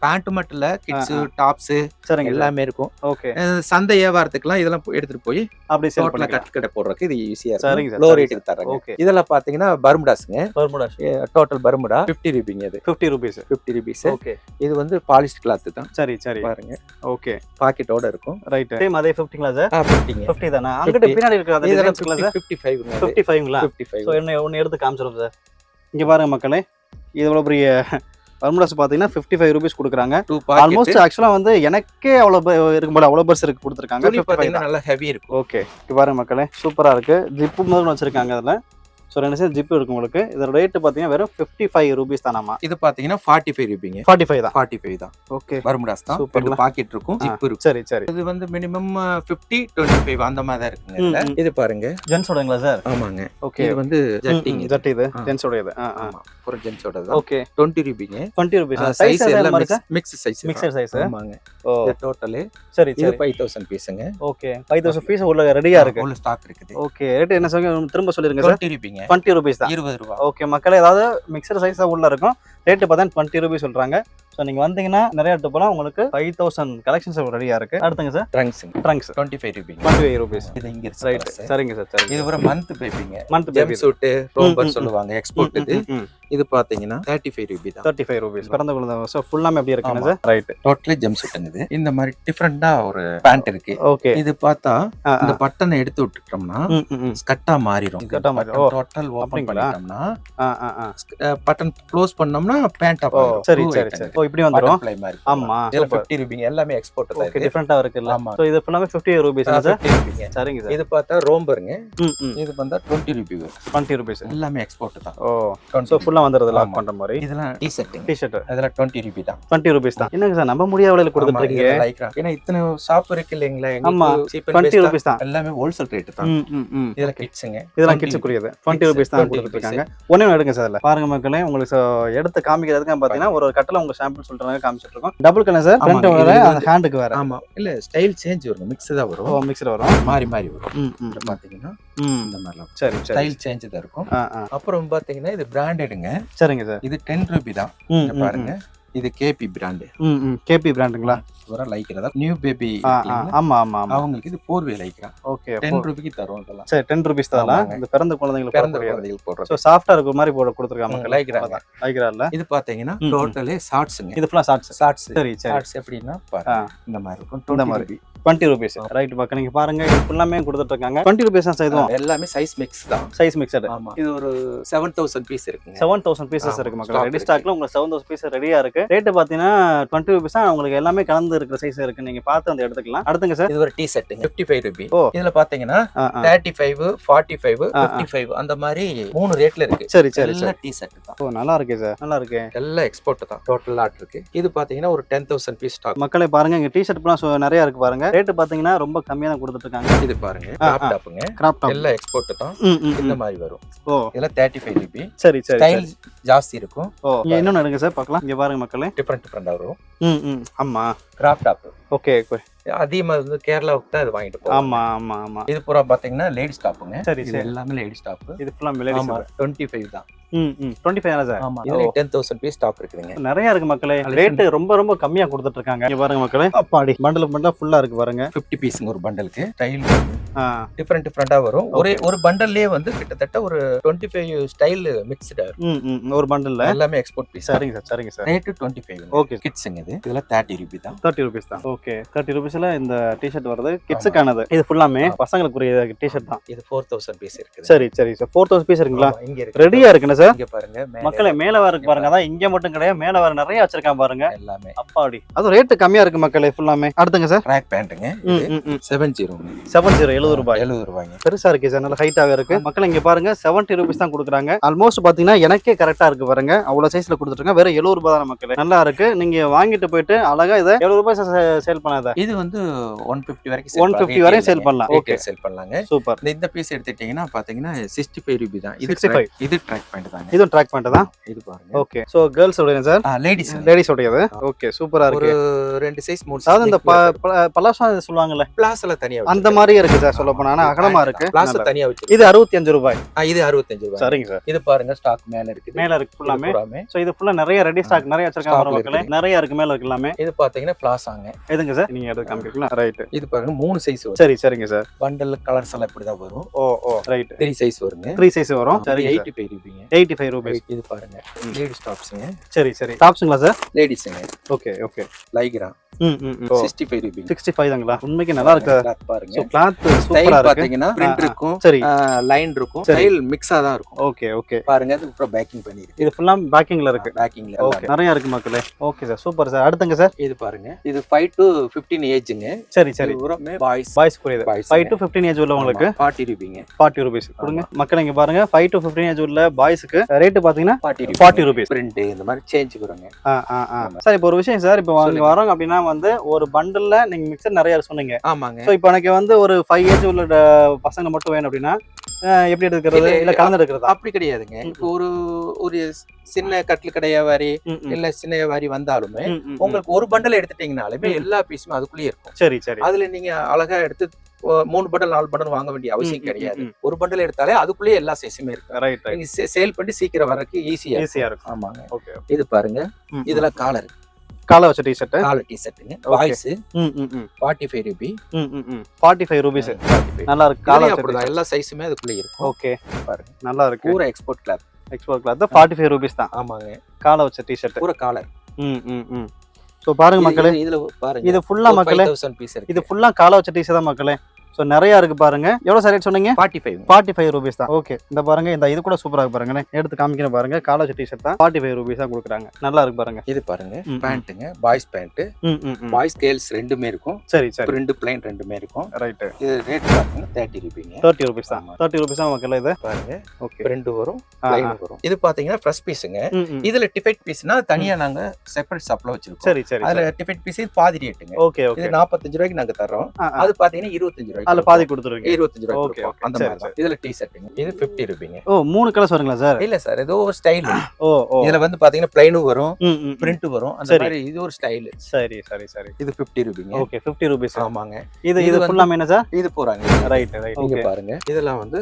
பேண்ட் மட்டும் இல்ல கிட்ஸ் டாப்ஸ் சரிங்க எல்லாம் இருக்கும். ஓகே சந்தை வியாபாரத்துக்குலாம் இதெல்லாம் எடுத்துட்டு போய் அப்படி சேல் பண்ணிக்கலாம். கட் கடை போடுறதுக்கு இது ஈஸியா சரிங்க இருக்கும் சார், லோ சரிங்க ரேட்டுக்கு தர்றாங்க. ஓகே இதெல்லாம் பாத்தீங்கன்னா பர்முடாஸ்ங்க. பர்முடா டோட்டல் பர்முடா பிப்டி ரூபிங்க இது. Fifty rupees fifty rupees okay இது வந்து பாலிஸ்ட் கிளாத் தான். சரி சரி. பாருங்க. ஓகே பாக்கெட்டோட இருக்கும். ரைட் சேம் அதே ஃபிஃப்டிங்களா சார் பிப்டிங்க ஃபிஃப்டி தானே? அங்கிட்ட 50. பின்னாடி இதெல்லாம் ஃபைவ் ஃபிஃப்டி ஃபைவ்ங்களா ஃபிஃப்டி ஃபைவ் ஸோ என்ன ஒன்று எடுத்து காமிச்சிடும் சார் இங்கே பாருங்க மக்களே. இது எவ்வளோ பெரிய பர்முடாஸ் பார்த்தீங்கன்னா ஃபிஃப்டி ஃபைவ் ருபீஸ் கொடுக்குறாங்க ஆல்மோஸ்ட் ஆக்சுவலாக வந்து எனக்கே அவ்வளோ இருக்கும் போல அவ்வளோ பர்ஸ் இருக்கு கொடுத்துருக்காங்க. நல்லா ஹெவி இருக்கும். ஓகே பாருங்க மக்களே சூப்பராக இருக்கு. ஜிப்பு முதல்ல வச்சிருக்காங்க அதில். ஸோ ரெண்டு சைடு ஜிப்பு இருக்கு உங்களுக்கு. இதோட ரேட்டு பார்த்தீங்கன்னா வெறும் ஃபிஃப்டி ஃபைவ் ருபீஸ் தானாமா இது பாத்தீங்கன்னா ஃபார்ட்டி ஃபைவ் ரூபிங்க ஃபார்ட்டி ஃபைவ் தான். ஃபார்ட்டி ஃபைவ் தான் ஓகே பர்முடாஸ் தான் ல. பாக்கெட் இருக்கும். ஜிப் இருக்கும். சரி சரி. இது வந்து மினிமம் ஃபிஃப்டி டுவெண்ட்டி ஃபைவ் அந்த மாதிரி தான் இருக்குங்க. இது பாருங்க. ஜென்ஸோடங்களா சார் ஆமாங்க. ஓகே இது வந்து ஜட்டிங். ஜட்டி இது. ஜென்ஸோட இது. ஒரு ஜென்ஸோட தான். ஓகே டுவெண்ட்டி ரூபிங்க. டுவெண்ட்டி ருபீஸ் சைஸ் சைஸ் எல்லாம் மிக்ஸ் சைஸ் மிக்சர் சைஸ் ஆமாங்க. டோட்டலு சரி இது சரி. ஃபைவ் தௌசண்ட் பீஸுங்க ஓகே ஃபைவ் தௌசண்ட் பீஸ் உள்ள ரெடியா இருக்கு. உள்ள ஸ்டாக் இருக்குது. ஓகே ரேட் என்ன சொல்லுங்க திரும்ப சொல்லிருங்க சார் டுவெண்ட்டி ரூபிங்க. டுவெண்ட்டி ருபீஸ் தான். இருபது ரூபா. ஓகே மக்கள் ஏதாவது மிக்சர் சைஸ் உள்ள இருக்கும். ரேட்டு பார்த்தா டுவெண்ட்டி ருபீஸ் சொல்றாங்க. ஸோ நீங்க வந்தீங்கன்னா நிறைய எடுத்து போலாம் உங்களுக்கு ஃபைவ் தௌசண்ட் கலெக்ஷன்ஸ் ரெடியா இருக்கு. அடுத்துங்க சார் ட்ரங்க்ஸுங்க ட்ரங்க்ஸ் டுவெண்ட்டி ஃபைவ் ரூபிங்க டுவெண்ட்டி ஃபைவ் ருபீஸ் இது இங்க ரைட் சரிங்க சார் சரிங்க. இது ஒரு month பேபிங்க month gem baby suit romper. சொல்லுவாங்க எக்ஸ்போர்ட் இது. இது பாத்தீங்கன்னா தேர்ட்டி ஃபைவ் ரூபி தான். தேர்ட்டி ஃபைவ் ருபீஸ் பிறந்த குழந்தை ஸோ ஃபுல்லாமே எப்படி இருக்குங்க சார் ரைட் டோட்டலி ஜெம் சூட்டுங்க இது. இந்த மாதிரி டிஃப்ரெண்டா ஒரு பேண்ட் இருக்கு. ஓகே இது பார்த்தா இந்த பட்டனை எடுத்து விட்டுட்டோம்னா ஸ்கட்டா மாறிடும் டோட்டல் ஓபன்? பண்ணிட்டோம்னா பட்டன் க்ளோஸ் பண்ணோம்னா பேண்ட் ஓ சரி சரி சரி. ஓ இப்படி வந்துரும்? மாதிரி ஆமா இதுல சூப்பர் 50 ரூபிங்க எல்லாமே எக்ஸ்போர்ட் தான் ஓகே டிஃப்ரெண்டா இருக்குல்ல. ஆமா. ஸோ இது ஃபுல்லாமே ஃபிஃப்டி ருபீஸ் சார் 50 சரிங்க சார் இது பார்த்தா ரோம்பருங்க. இது வந்தா 20 ரூபி வரும் டுவெண்ட்டி ருபீஸ் எல்லாமே எக்ஸ்போர்ட் தான். ஓ 20 ஸோ ஃபுல்லாக வந்துடுது லாக். பண்ற மாதிரி. இதெல்லாம் டி டிஷர்ட் அதெல்லாம் 20 ரூபி தான். டுவெண்ட்டி ருபீஸ் தான். என்னங்க சார் நம்ப முடியாத விலையில lycra. ஏன்னா இத்தனை ஷாப் இருக்கு இல்லைங்களா? ஆமா, டுவெண்ட்டி ருபீஸ் தான். எல்லாமே ஹோல்சேல் ரேட் தான். இதெல்லாம் கிட்ஸுங்க இதெல்லாம் கிட்ஸுக்குரியது டுவெண்ட்டி ருபீஸ் தான் கொடுத்துட்டு இருக்காங்க ஒன்று எடுங்க சார் பாருங்க மக்களே உங்களுக்கு எடுத்து காமிக்கிறதுக்கு பார்த்தீங்கன்னா ஒரு கட்டில் உங்க சாம்பிள் சொல்றாங்க காமிச்சிட்டு இருக்கோம் டபுள் கலர் சார் ஃப்ரண்ட் வேற அந்த ஹேண்டுக்கு வேற. ஆமா. இல்ல ஸ்டைல் சேஞ்ச் வரும். மிக்ஸ் தான் வரும். மிக்சர் வரும். மாறி மாறி வரும். ம் இந்த மாதிரிலாம். சரி ஸ்டைல் சேஞ்ச் தான் இருக்கும். அப்புறம் பாத்தீங்கன்னா இது பிராண்டடுங்க சரிங்க சார். இது டென் ரூபி தான். பாருங்க. இது கேபி பிராண்டு கேபி பிராண்டுங்களா வர லைக்கிறதா? நியூ பேபி ஆமா ஆமா அவங்களுக்கு இது போர்வே லைக்கிறா ஓகே டென் ரூபிக்கு தரும் இதெல்லாம். சரி டென் ருபீஸ் தான். இந்த பிறந்த குழந்தைங்களுக்கு பிறந்த குழந்தைகள் போடுறது. ஸோ சாஃப்டா இருக்கிற மாதிரி போட கொடுத்துருக்காங்க மக்கள். லைக்ராங்க. லைக்ரால இது பாத்தீங்கன்னா. டோட்டலே ஷார்ட்ஸுங்க இது ஃபுல்லா ஷார்ட்ஸ் ஷார்ட்ஸ் சரி ஷார்ட்ஸ் எப்படின்னா இந்த மாதிரி இருக்கும். இந்த 20 மாதிரி. டுவெண்ட்டி ருபீஸ் ரைட் பக்கம் நீங்க பாருங்க இது ஃபுல்லாமே கொடுத்துட்டு இருக்காங்க டுவெண்ட்டி ருபீஸ் தான் இதுவும். எல்லாமே சைஸ் மிக்ஸ் தான். சைஸ் மிக்சடு ஆமா. இது ஒரு செவன் தௌசண்ட் பீஸ் இருக்குங்க. செவன் தௌசண்ட் பீசஸ் இருக்கு மக்கள். ரெடி இருக்கு. ஸ்டாக்ல உங்களுக்கு செவன் தௌசண்ட் பீஸ் ரெடியா இருக்கு. ரேட்டு பாத்தீங்கன்னா டுவெண்ட்டி ருபீஸ் தான். உங்களுக்கு எல்லாமே கலந்து இருக்கிற சைஸ் இருக்கு நீங்க பார்த்து வந்து எடுத்துக்கலாம். அடுத்துங்க சார். இது ஒரு டி ஷர்ட்டுங்க ஃபிஃப்டி ஃபைவ் ருபி ஓ. இதுல ஆ. Thirty five forty five. Fifty five அந்த மாதிரி மூணு ரேட்ல இருக்கு. சரி சரி சரி. எல்லாம் டி ஷர்ட் தான். ஓ நல்லா இருக்கே சார். நல்லா இருக்கே. எல்லாம் எக்ஸ்போர்ட் தான். டோட்டல் லாட் இருக்கு. இது பாத்தீங்கன்னா ஒரு டென் தௌசண்ட் பீஸ் ஸ்டாக் மக்களே பாருங்க இங்க டிஷர்ட் எல்லாம் நிறைய இருக்கு பாருங்க. ரேட்டு பாத்தீங்கன்னா ரொம்ப கம்மியா தான் கொடுத்துட்டு இருக்காங்க இது பாருங்க ஆ. டாப்புங்க கிராப் டாப் எல்லாம் எக்ஸ்போர்ட் தான் இந்த மாதிரி வரும். ஓ. இதெல்லாம் தேர்ட்டி ஃபைவ் ருபி சரி சரி. ஸ்டைல். ஜாஸ்தி இருக்கும். ஓ இங்க இன்னொன்னு எடுங்க சார் பார்க்கலாம் இங்க பாருங்க மக்களே. டிஃப்ரெண்ட் டிஃப்ரெண்டா வரும். ம் ம். ஆமா. கிராப் டாப் ஓகே அதிகமா வந்து கேரளாவுக்கு தான் இது வாங்கிட்டு போவாங்க ஆமா ஆமா ஆமா. இது பூரா பாத்தீங்கன்னா லேடிஸ் டாப்புங்க சரி இது சரி. எல்லாமே லேடிஸ் டாப் இது ஃபுல்லா மிலேடி ஆமா டுவெண்ட்டி ஃபைவ் தான். Twenty five sir. இதுல டென் தௌசண்ட் பீஸ் டாப் இருக்குதுங்க. நிறைய இருக்கு மக்களே. ரேட்டு ரொம்ப ரொம்ப கம்மியா கொடுத்துட்டு இருக்காங்க பாருங்க மக்களே. அப்பாடி. பண்டல் பண்டலா ஃபுல்லா இருக்கு பாருங்க. ஃபிஃப்டி பீஸுங்க ஒரு பண்டலுக்கு ஸ்டைல் டிஃப்ரெண்ட் டிஃப்ரெண்டா வரும். ஒரே ஒரு பண்டல்லே வந்து கிட்டத்தட்ட ஒரு டுவெண்ட்டி ஃபைவ் ஸ்டைல் மிக்ஸ்டா இருக்கும். ம் ம் ஒரு பண்டல்ல எல்லாமே எக்ஸ்போர்ட் பீஸ் சரிங்க சார் சரிங்க sir. Rate twenty five okay கிட்ஸுங்க இது. இதுல தேர்ட்டி ருபி தான். தேர்ட்டி ருபீஸ் தான். ஓகே தேர்ட்டி ருபீஸ்ல இந்த டிஷர்ட் வருது கிட்ஸுக்கானது இது ஃபுல்லாமே பசங்களுக்குரிய டிஷர்ட் தான். இது ஃபோர் தௌசண்ட் பீஸ் இருக்குது. சரி சரி சார். ஃபோர் தௌசண்ட் பீஸ் இருக்குங்களா? இங்க இருக்கு. ரெடியா இருக்குண்ணா சார் இங்க பாருங்க மக்களே மேல வேற இருக்கு பாருங்க. அதான் இங்க மட்டும் கிடையாது மேல வேற நிறைய வச்சிருக்கான் பாருங்க. எல்லாமே. அப்பாடி. அது ரேட்டு கம்மியா இருக்கு மக்களே ஃபுல்லாமே அடுத்துங்க சார் ட்ராக் பேண்ட்டுங்க செவன் ஜீரோ செவன் ஜீரோ எழுபது ரூபாய். எழுபது ரூபாய்ங்க. பெருசா இருக்கு சார் நல்ல ஹைட்டாவே இருக்கு. மக்கள் இங்க பாருங்க செவன்டி ருபீஸ் தான் கொடுக்குறாங்க. ஆல்மோஸ்ட் பாத்தீங்கன்னா எனக்கே கரெக்டா இருக்கு பாருங்க. அவ்வளவு சைஸ்ல கொடுத்துருக்காங்க வெறும் எழுபது ரூபாய் தான் மக்கள். நல்லா இருக்கு. நீங்க வாங்கிட்டு போயிட்டு அழகா இதை எழுபது ரூபாய் சேல் பண்ணாத. இது வந்து வந்து ஒன் பிப்டி வரைக்கும் 150 வரையும் sell பண்ணலாம். Okay. சேல் பண்ணலாங்க. சூப்பர் இந்த பீஸ் எடுத்துட்டீங்கன்னா பாத்தீங்கன்னா சிக்ஸ்டி ஃபைவ் ருபி தான். இது 65. track- இது ட்ராக் பாயிண்ட் தாங்க. இதுவும் ட்ராக் பண்ணிட்டு தான் இது பாருங்க. ஓகே ஸோ கேர்ள்ஸ் உடைய சார் லேடிஸ் லேடிஸ் உடையது. ஓகே சூப்பரா இருக்கு. ரெண்டு சைஸ் மூணு அதாவது இந்த ப- ப- பலாசம் சொல்லுவாங்கல்ல? பிளாஸ்ல தனியா அந்த மாதிரி இருக்கு சார் சொல்ல போனா. அகலமா இருக்கு. நல்லா. தனியா வச்சு இது அறுபத்தி அஞ்சு ரூபாய் இது அறுபத்தஞ்சு ரூபாய். சரிங்க சார் இது பாருங்க ஸ்டாக் மேல இருக்குது. மேல இருக்கு ஃபுல்லாமே இது. ஸோ இது ஃபுல்லா நிறைய ரெடி ஸ்டாக் நிறைய வச்சிருக்காங்க. நிறைய இருக்கு மேல இருக்கு எல்லாமே. இது பாத்தீங்கன்னா பிளாஸாங்க எதுங்க சார் நீங்க எடுத்து காமிக்கலாம் ரைட் இது பாருங்க மூணு சைஸ் வரும். சரி சரிங்க சார் பண்டல் கலர்ஸ் எல்லாம் இப்படிதான் வரும். Oh oh right three size வருங்க. த்ரீ சைஸ் வரும். சரிங்க எயிட்டி ஃபைவ் ருபீங்க எயிட்டி ஃபைவ் ருபீஸ் இது பாருங்க. லேடிஸ் டாப்ஸுங்க சரி சரி. டாப்ஸுங்களா sir லேடிஸுங்க okay okay lycra sixty five ருபீங்க sixty five தாங்களா? உண்மைக்கு நல்லா இருக்கு. பாருங்க. கிளாத் சூப்பரா பாத்தீங்கன்னா பிரிண்ட். இருக்கும். சரி. லைன் இருக்கும். சரி. ஸ்டைல் மிக்ஸா தான் இருக்கும். ஓகே ஓகே பாருங்க அது அப்புறம் பேக்கிங் பண்ணிருக்கு. இது ஃபுல்லா பேக்கிங்ல இருக்கு. பேக்கிங்ல ஓகே நிறைய இருக்கு மக்களே. ஓகே சார் சூப்பர் சார் அடுத்துங்க சார் இது பாருங்க. இது ஃபைவ் டு ஃபிஃப்டீன் ஏஜுங்க சரி சரி. பாய்ஸ் பாய்ஸ் புரியுது. ஃபைவ். டு ஃபிஃப்டீன் ஏஜ் உள்ளவங்களுக்கு ஃபார்ட்டி ருபீங்க ஃபார்ட்டி ருபீஸ் கொடுங்க. மக்கள் இங்க பாருங்க. ஃபைவ் டு ஃபிஃப்டீன் ஏஜ் உள்ள பாய்ஸ்க்கு ரேட்டு பாத்தீங்கன்னா ஃபார்ட்டி 40 rupees. பிரிண்ட் இந்த மாதிரி சேஞ்ச் ஆ. சார் இப்போ ஒரு விஷயம் சார் இப்போ நீங்க வரோங்க அப்படின்னா வந்து ஒரு பண்டல்ல நீங்க மிக்சர் நிறைய சொன்னீங்க. ஆமாங்க. ஸோ இப்போ எனக்கு வந்து ஒரு ஃபைவ் ஏஜ் உள்ள பசங்க மட்டும் வேணும் அப்படின்னா எப்படி எடுக்கிறது இல்ல, கலந்து எடுக்கிறதா? அப்படி கிடையாதுங்க. இப்போ ஒரு ஒரு சின்ன கட்டில் கடை வியாபாரி ம், ம். இல்ல சின்ன வியாபாரி வந்தாலுமே. உங்களுக்கு ஒரு பண்டல் எடுத்துட்டீங்கனாலுமே. எல்லா பீஸுமே அதுக்குள்ளேயே இருக்கும். சரி சரி. அதுல நீங்க அழகா எடுத்து மூணு பண்டல் நாலு பண்டல் வாங்க வேண்டிய அவசியம் கிடையாது. ஒரு பண்டல் எடுத்தாலே அதுக்குள்ளேயே எல்லா சைஸுமே இருக்கு ரைட் ரைட் நீங்க சேல் பண்ணி சீக்கிரம் வரக்கு ஈஸியா ஈஸியா இருக்கும். ஆமாங்க. ஓகே இது பாருங்க. இதுல காலர் காலை வச்ச டிஷர்ட் டிஷர்ட்டுங்க ம் ம் ம். Forty five rupee forty five rupees நல்லா இருக்கு. காலை அப்படிதான். எல்லா சைஸுமே அதுக்குள்ள இருக்கும். ஓகே பாருங்க. நல்லா இருக்கு. பூரா export cloth export cloth forty five rupees தான். ஆமாங்க. காலை வச்ச டிஷர்ட் பூரா காலர் ம் ம் ம். ஸோ பாருங்க மக்களே. இதுல பாருங்க. இது ஃபுல்லா மக்களே. இருக்கு. இது ஃபுல்லா காலை வச்ச டிஷர்ட் தான் மக்களே. ஸோ நிறைய இருக்கு பாருங்க. எவ்வளோ சார் ரேட் சொன்னீங்க? Forty five forty five rupees தான். ஓகே இந்த பாருங்க இந்த இது கூட சூப்பரா இருக்கு பாருங்க எடுத்து காமிக்கிறேன் பாருங்க. காலேஜ் டிஷர்ட் தான். ஃபார்ட்டி ஃபைவ் ருபீஸ் தான் கொடுக்குறாங்க. நல்லா இருக்கு பாருங்க. இது பாருங்க ம். பேண்ட்டுங்க பாய்ஸ் பேண்ட் பாய்ஸ் கேர்ள்ஸ் ரெண்டுமே இருக்கும். சரி சரி. ரெண்டு பிளைன் ரெண்டுமே இருக்கும். ரைட்டு இது ரேட் பாத்தீங்கன்னா தேர்ட்டி ருபீங்க தேர்ட்டி ருபீஸ் தான். தேர்ட்டி ருபீஸ் தான் மக்கள் இது? பாருங்க. ஓகே ரெண்டு வரும். வரும். இது பாத்தீங்கன்னா ஃப்ரெஷ் பீஸுங்க. இதுல டிஃபெக்ட் பீஸ்னா தனியா நாங்க செப்பரேட் சப்ளை வச்சிருக்கோம். சரி சரி அதுல டிஃபெக்ட் பீஸ் பாதி ரேட்டுங்க ஓகே ஓகே இது நாற்பத்தஞ்சு ரூபாய்க்கு நாங்க தர்றோம். அது பாத்தீங்கன்னா இருபத்தஞ்சு அதில் பாதி கொடுத்துருவீங்க. இருபத்தஞ்சு கொடுப்போம். okay. அந்த மாதிரி தான். இதுல டி ஷர்ட்டுங்க இது பிப்டி ருபீங்க. ஓ மூணு கலர்ஸ் வருங்களா சார் இல்ல சார் ஏதோ ஒரு ஸ்டைல் ஓ இதுல வந்து பாத்தீங்கன்னா பிளைனும் வரும் பிரிண்ட் வரும். அந்த. மாதிரி இது ஒரு ஸ்டைல் சரி சரி சரி. இது பிப்டி ருபீங்க. ஓகே ஃபிஃப்டி ருபீஸ் ஆமாங்க. இது இது ஃபுல்லாமே என்ன சார் இது போறாங்க. ரைட் ரைட் ஓகே பாருங்க. இதெல்லாம் வந்து.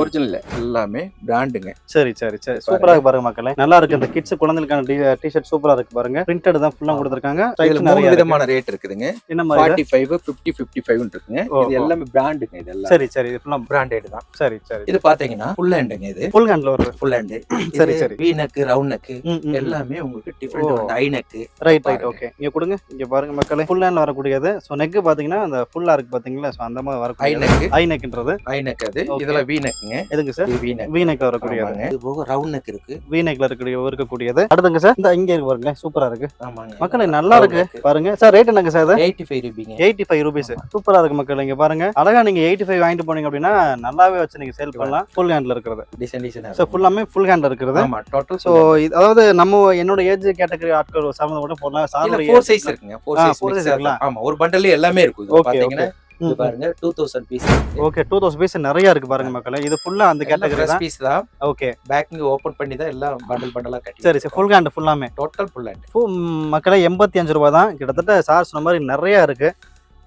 ஒரிஜினல் எல்லாமே பிராண்டுங்க சரி சரி சரி. சூப்பரா இருக்கு பாருங்க மக்களே. நல்லா இருக்கு. இந்த கிட்ஸ் குழந்தைகளுக்கான டிஷர்ட் சூப்பரா இருக்கு பாருங்க. பிரிண்டட் தான் ஃபுல்லா. கொடுத்துருக்காங்க. இதுல மூணு. விதமான ரேட் இருக்குதுங்க. என்ன மாதிரி forty five fifty fifty five இருக்குங்க. ஓ, இது. எல்லாமே பிராண்டுங்க இது எல்லாம். சரி சரி இது ஃபுல்லா பிராண்டட் தான். சரி சரி. இது பாத்தீங்கன்னா ஃபுல் ஹேண்டுங்க இது. ஃபுல் ஹேண்ட்ல வருது ஃபுல் ஹேண்டு சரி, சரி. வி நெக் ரவுண்ட் நெக் ம். எல்லாமே உங்களுக்கு. டிஃபரெண்ட் ஐ நெக் ரைட் ரைட். ஓகே இங்க கொடுங்க. இங்க பாருங்க மக்களே. ஃபுல் ஹேண்ட்ல வரக்கூடியது. ஸோ நெக் பாத்தீங்கன்னா அந்த ஃபுல்லா இருக்கு பாத்தீங்களா? ஸோ அந்த மாதிரி ஐ வரக்கூடியது நெக் ஐ நெக்ன்றது ஐ நெக் அது. இதெல்லாம் வி நெக்குங்க எதுங்க சார் வி நெக் வி நெக்ல வரக்கூடியது. இது போக ரவுண்ட் நெக் இருக்கு. வி நெக்ல இருக்கக்கூடிய இருக்கக்கூடியது. அடுத்துங்க சார் இந்த இங்க இருக்கு பாருங்க. சூப்பரா இருக்கு. ஆமாங்க. மக்களே நல்லா இருக்கு. பாருங்க. சார் ரேட் என்னங்க சார் எயிட்டி ஃபைவ் ருபீங்க எயிட்டி ஃபைவ் ருபீஸ் சூப்பரா இருக்கு மக்கள் இங்க பாருங்க. அழகா நீங்க எயிட்டி ஃபைவ் வாங்கிட்டு போனீங்க அப்படின்னா நல்லாவே வச்சு நீங்க சேல் பண்ணலாம். ஃபுல் ஹேண்ட்ல இருக்கிறது. டிசைன் டிசைன் ஸோ ஃபுல்லாமே ஃபுல் ஹேண்ட்ல இருக்கிறது. ஆமா டோட்டல் ஸோ அதாவது நம்ம என்னோட ஏஜ் கேட்டகரி ஆட்கள் சார்ந்த கூட போடலாம். சார்ந்த ஃபோர் சைஸ் இருக்குங்க. ஃபோர் சைஸ் இருக்குங்களா? ஆமா ஒரு பண்டல்ல எல்லாமே இருக்கும். ஓகே பாருங்க two thousand piece okay two thousand piece நிறைய இருக்கு பாருங்க மக்களே. இது ஃபுல்லா அந்த கேட்டகரி தான். பீஸ் தான். ஓகே பேக்கிங் ஓபன் பண்ணி தான் எல்லாம் பண்டல் பண்டலா கட்டி சரி சரி ஃபுல் ஹேண்ட் ஃபுல்லாமே டோட்டல் ஃபுல் ஹேண்ட் மக்களே எண்பத்தி அஞ்சு ரூபா தான். கிட்டத்தட்ட சார் சொன்ன மாதிரி நிறைய இருக்கு.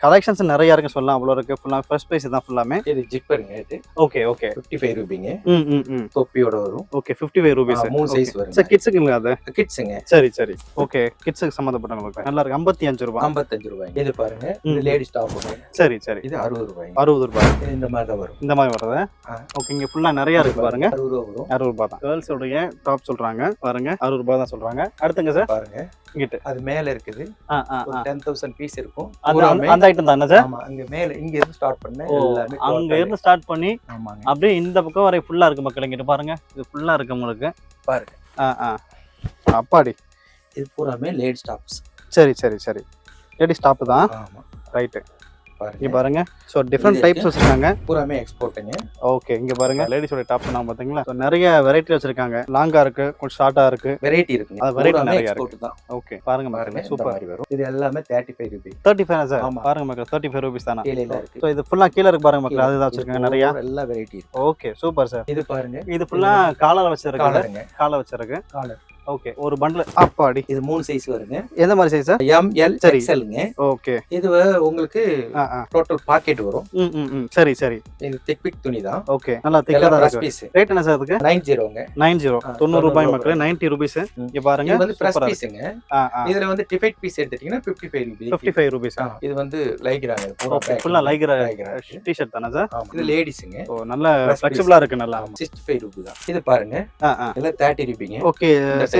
கலெக்ஷன்ஸ் நிறைய இருக்கு சொல்லலாம் அவ்வளோ இருக்கு. ஃபுல்லாக ஃப்ரெஷ் ப்ரைஸ் தான் ஃபுல்லாமே இது ஜிப்பருங்க இது. ஓகே ஓகே ஃபிஃப்டி ஃபைவ் ரூபிங்க. ம் ம் ம். தொப்பியோட வரும். ஓகே ஃபிஃப்டி ஃபைவ் ருபீஸ் மூணு சைஸ் வரும் சார் கிட்ஸுக்குங்களா அது? கிட்ஸுங்க சரி சரி. ஓகே கிட்ஸுக்கு சம்மந்தப்பட்டவங்களுக்கு நல்லா இருக்கு. ஐம்பத்தி அஞ்சு ரூபா ஐம்பத்தஞ்சு ரூபாய் இது பாருங்க. இது. லேடிஸ் டாப் சரி சரி. இது அறுபது ரூபாய் அறுபது ரூபாய். இந்த மாதிரி தான் வரும். இந்த மாதிரி வருது. ஓகே இங்க ஃபுல்லா நிறைய இருக்கு பாருங்க. அறுபது ரூபா வரும். அறுபது ரூபாய் தான். கேர்ள்ஸோடைய டாப் சொல்றாங்க. பாருங்க. அறுபது ரூபாய் தான் சொல்றாங்க. அடுத்துங்க சார் பாருங்க. அது மேல இருக்குது. டென் தௌசண்ட் பீஸ் இருக்கும். அந்த ஐட்டம் தானே சார்? அங்க மேல இங்க இருந்து ஸ்டார்ட் பண்ண அங்க. இருந்து ஸ்டார்ட் பண்ணி அப்படியே இந்த பக்கம் வரை ஃபுல்லா இருக்கு மக்கள் இங்கிட்டு பாருங்க. இது ஃபுல்லா இருக்கு உங்களுக்கு. பாருங்க. அப்பாடி. இது பூராமே லேடிஸ் டாப்ஸ் சரி சரி சரி. லேடி ஸ்டாப் தான். ரைட்டு இங்க பாருங்க. ஸோ டிஃப்ரெண்ட் டைப்ஸ் வச்சிருக்காங்க. பூராமே எக்ஸ்போர்ட்டுங்க ஓகே இங்க பாருங்க. லேடிஸோட டாப் சொன்னாங்க பாத்தீங்களா? So, நிறைய வெரைட்டி வச்சிருக்காங்க. லாங்கா இருக்கு கொஞ்சம் ஷார்ட்டா இருக்கு. வெரைட்டி இருக்குங்க அது பூராமே நிறைய எக்ஸ்போர்ட் தான். ஓகே பாருங்க பாருங்க மக்களே சூப்பர் வரும். இது எல்லாமே thirty five rupee thirty five sir. பாருங்க மக்கள் தேர்ட்டி ஃபைவ் ருபீஸ் தானா இருக்கு. ஸோ இது ஃபுல்லா கீழே இருக்கு பாருங்க மக்கள் அதுதான் வச்சிருக்காங்க நிறைய. எல்லா வெரைட்டி இருக்கு. ஓகே சூப்பர் சார் இது பாருங்க. இது ஃபுல்லா காலர் வச்சிருக்கு காலருங்க காலை வச்சிருக்கு. காலர் ஓகே ஒரு பண்டில் அப்பாடி. இது மூணு சைஸ் வருங்க. எந்த மாதிரி சைஸ் எம் எல் சரி. எக்ஸ்எல்ங்க ஓகே இது உங்களுக்கு டோட்டல் பாக்கெட் வரும். ம் சரி சரி. இது திக் பிக் துணி தான். ஓகே நல்லா திக்கா தான் இருக்கு. பீஸ் ரேட் என்ன சார் அதுக்கு? நைன் ஜீரோங்க நைன் ஜீரோ ஆ, தொண்ணூறு ரூபாய் தொண்ணூறு மக்களே நைன்டி ருபீஸ் ம். இங்க பாருங்க. இது வந்து பிரஸ் பீஸுங்க இதுல வந்து டிஃபெக்ட் பீஸ் எடுத்துட்டீங்கன்னா fifty five rupee fifty five rupees இது வந்து பூரா ஓகே ஃபுல்லா லைக்ரா டிஷர்ட் தானே சார் இது லேடிஸுங்க ஓ நல்ல. ஃபிளெக்சிபிளா இருக்கு நல்லா. சிக்ஸ்டி ஃபைவ் ருபி தான். இது பாருங்க. எல்லாம் தேர்ட்டி ருபிங்க ஓகே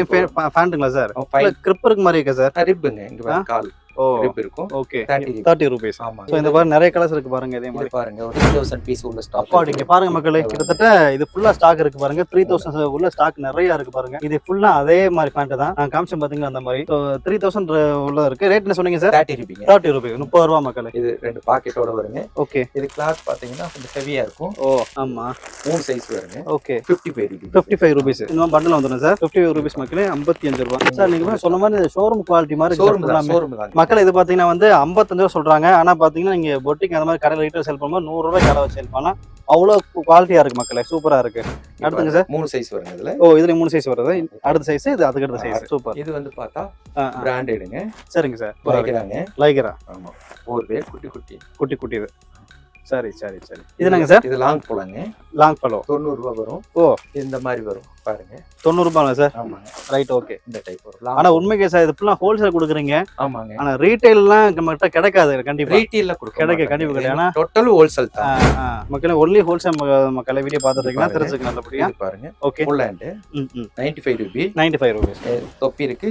சேம் type ஃபேண்ட்டுங்களா சார்? கிரிப் இருக்கு மாதிரி இருக்கா சார்? ரிப்புங்க இங்க கால். ஓ ரிப் இருக்கும். Okay thirty rupee thirty rupees ஆமா. ஸோ இந்த மாதிரி நிறைய கலர்ஸ் இருக்கு பாருங்க இதே மாதிரி. பாருங்க ஒரு த்ரீ தௌசண்ட் பீஸ் உள்ள ஸ்டாக் இங்க பாருங்க மக்களே கிட்டத்தட்ட இது ஃபுல்லா ஸ்டாக் இருக்கு பாருங்க. த்ரீ தௌசண்ட் உள்ள ஸ்டாக் நிறைய இருக்கு பாருங்க. இது ஃபுல்லா அதே மாதிரி பேண்ட் தான். நான் காமிச்சேன் அந்த மாதிரி. த்ரீ தௌசண்ட் உள்ள இருக்கு. ரேட் என்ன சொன்னீங்க சார் தேர்ட்டி ருபிங்க தேர்ட்டி ருபீஸ் முப்பது ரூபா மக்களே. இது ரெண்டு பாக்கெட்டோட வருங்க. ஓகே இது கிளாத் பாத்தீங்கன்னா கொஞ்சம் ஹெவியா இருக்கும். ஓ ஆமா. மூணு சைஸ் வருங்க. Okay fifty five fifty five rupees இந்த பண்டில் வந்துடும் சார் ஃபிஃப்டி ஃபைவ் ருபீஸ் மக்களே ஐம்பத்தி அஞ்சு ரூபா. சார் நீங்க சொன்ன மாதிரி ஷோரூம் குவாலிட்டி மாதிரி தான். ஷோரூம் தான். மக்கள் இது பாத்தீங்கன்னா வந்து ஐம்பத்தஞ்சு ரூபா சொல்றாங்க. ஆனா பாத்தீங்கன்னா நீங்க பொட்டிக்கு அந்த மாதிரி கடையில் லிட்டர் செல் பண்ணும்போது நூறு ரூபாய் கடை வச்சு செல் பண்ணலாம் அவ்வளவு குவாலிட்டியா இருக்கு மக்களே. சூப்பரா இருக்கு. அடுத்துங்க சார் மூணு சைஸ் வருங்க இதுல. ஓ இதுல மூணு சைஸ் வருது. அடுத்த சைஸ் இது அதுக்கு அடுத்த சைஸ் சூப்பர் இது வந்து பார்த்தா பிராண்டடுங்க சரிங்க சார் வைக்கிறாங்க லைகரா ஆமா. ஒரு பேர் குட்டி குட்டி. குட்டி குட்டி இது. சரி சரி சரி. இது சார்? இது லாங் போலாங்க லாங் பலோ தொண்ணூறு ரூபாய் வரும். ஓ. இந்த மாதிரி வரும். பாருங்க. தொண்ணூறு ரூபாய் சார்? ஆமாங்க. ரைட் ஓகே இந்த டைப் வரும். ஆனா உண்மைக்கு சார் இது ஃபுல்லா ஹோல்சேல் கொடுக்குறீங்க. ஆமாங்க. ஆனா ரீட்டைல்லாம் நம்ம கிட்ட கிடைக்காது கண்டிப்பா. ரீட்டெயில கொடுக்க கிடைக்க கண்டிப்பா கிடையாது. ஆனா- டோட்டல் ஹோல்சேல் தான். மக்களே ஒன்லி ஹோல்சேல் மக்களை வீடியோ பார்த்துருக்கீங்கன்னா பாருங்க. தெரிஞ்சுக்க நல்லபடியா பாருங்க. Okay full hand ninety five rupee ninety five rupees தொப்பி இருக்கு.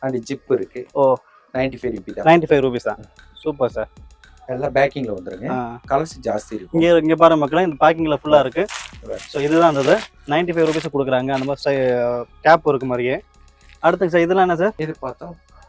அண்ட் ஜிப் இருக்கு. ஓ. நைன்டி ஃபைவ் ருபி தான். நைன்டி ஃபைவ் ருபீஸ் தான் சூப்பர் சார் எல்லாம் பேக்கிங்ல வந்துருங்க. கலர்ஸ் ஜாஸ்தி இருக்கும். இங்க இங்க பாருங்க மக்களே இந்த பேக்கிங்ல ஃபுல்லா இருக்கு. ஸோ இதுதான் இருந்தது நைன்டி ஃபைவ் ருபீஸ் கொடுக்குறாங்க. அந்த மாதிரி கேப் இருக்கு மாதிரியே. அடுத்து சார் இதெல்லாம் என்ன சார் இது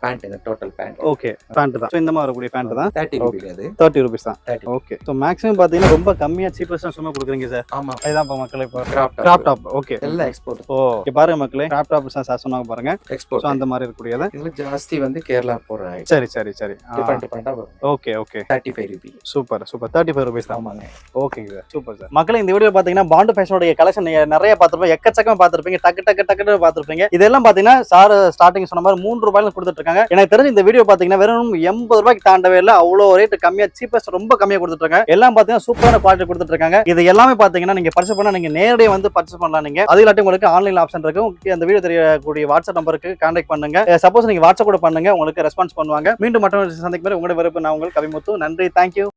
பார்த்தா பேண்ட்டுங்க டோட்டல் பேண்ட் ஓகே பேண்ட் தான். இந்த மாதிரி வரக்கூடிய பேண்ட் தான். தேர்ட்டி ருபி அது. தேர்ட்டி ருபீஸ் தான். ஓகே ஸோ மேக்ஸிமம் பார்த்தீங்கன்னா ரொம்ப கம்மியாக சீப்பஸ்ட்டாக சும்மா கொடுக்குறீங்க சார் ஆமா. அதுதான் இப்போ மக்களே இப்போ கிராப் டாப் ஓகே எல்லாம் எக்ஸ்போர்ட் ஓ பாருங்க மக்களே கிராப் டாப் சார் சொன்னாங்க பாருங்க. எக்ஸ்போர்ட் அந்த மாதிரி இருக்கக்கூடியது. இதுல ஜாஸ்தி வந்து கேரளா போற சரி சரி சரி. டிஃபரெண்ட் டிஃபரெண்டா வரும். Okay okay thirty five rupee super super. Thirty five rupees தான். ஆமாங்க. ஓகேங்க சார் சூப்பர் சார் மக்களே இந்த வீடியோ பார்த்தீங்கன்னா பாண்டு ஃபேஷனுடைய கலெக்ஷன் நிறைய பார்த்துருப்போம் எக்கச்சக்கமா பார்த்துருப்பீங்க. டக்கு டக்கு டக்குன்னு பார்த்துருப்பீங்க. இதெல்லாம் பார்த்தீங்கன்னா சார் ஸ்டார்டிங் சொன்ன மாதிரி மூன்று ரூபாயில கொடுத்துட்டு இருக்காங்க எனக்கு தெரிஞ்சு இந்த வீடியோ பாத்தீங்கன்னா வெறும் எண்பது ரூபாய்க்கு தாண்டவே இல்லை அவ்வளோ ரேட் கம்மியா சீப்பஸ்ட் ரொம்ப கம்மியா கொடுத்துட்டு இருக்காங்க எல்லாம் பாத்தீங்கன்னா சூப்பரான குவாலிட்டி கொடுத்துட்டு இருக்காங்க இது எல்லாமே பார்த்தீங்கன்னா நீங்க பர்ச்சேஸ் பண்ணா நீங்க நேரடியாக வந்து பர்ச்சேஸ் பண்ணலாம் நீங்க. அது இல்லாட்டி உங்களுக்கு ஆன்லைன் ஆப்ஷன் இருக்கு. அந்த வீடியோ தெரியக்கூடிய வாட்ஸ்அப் நம்பருக்கு கான்டாக்ட் பண்ணுங்க. சப்போஸ் நீங்க வாட்ஸ்அப் கூட பண்ணுங்க உங்களுக்கு ரெஸ்பான்ஸ் பண்ணுவாங்க. மீண்டும் மற்றொரு சந்திக்கும் உங்களோட விருப்பம் நான் உங்களுக்கு கவிமுத்து. நன்றி தேங்க்யூ